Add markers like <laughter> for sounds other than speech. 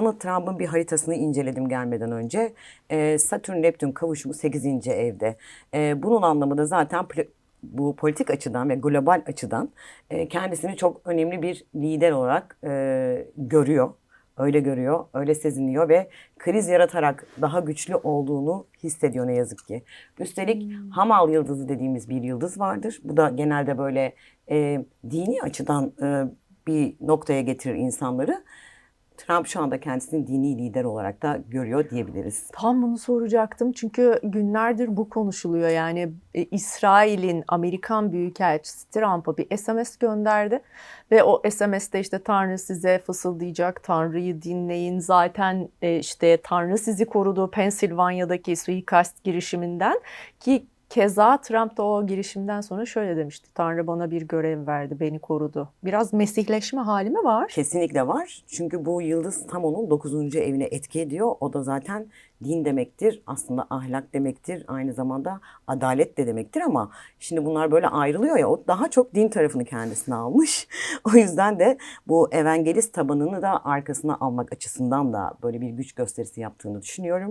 Donald Trump'ın bir haritasını inceledim gelmeden önce. Ee, Satürn-Neptün kavuşumu 8. evde. Ee, bunun anlamı da zaten bu politik açıdan ve global açıdan e, kendisini çok önemli bir lider olarak e, görüyor. Öyle görüyor, öyle seziniyor ve kriz yaratarak daha güçlü olduğunu hissediyor ne yazık ki. Üstelik Hamal yıldızı dediğimiz bir yıldız vardır. Bu da genelde böyle e, dini açıdan e, bir noktaya getirir insanları. Trump şu anda kendisini dini lider olarak da görüyor diyebiliriz. Tam bunu soracaktım çünkü günlerdir bu konuşuluyor. Yani e, İsrail'in Amerikan Büyükelçisi Trump'a bir SMS gönderdi ve o SMS'te işte Tanrı size fısıldayacak, Tanrı'yı dinleyin. Zaten e, işte Tanrı sizi korudu Pensilvanya'daki suikast girişiminden ki keza Trump da o girişimden sonra şöyle demişti. Tanrı bana bir görev verdi, beni korudu. Biraz mesihleşme hali mi var? Kesinlikle var. Çünkü bu yıldız tam onun 9. evine etki ediyor. O da zaten din demektir. Aslında ahlak demektir. Aynı zamanda adalet de demektir ama şimdi bunlar böyle ayrılıyor ya o daha çok din tarafını kendisine almış. <laughs> o yüzden de bu evangelist tabanını da arkasına almak açısından da böyle bir güç gösterisi yaptığını düşünüyorum.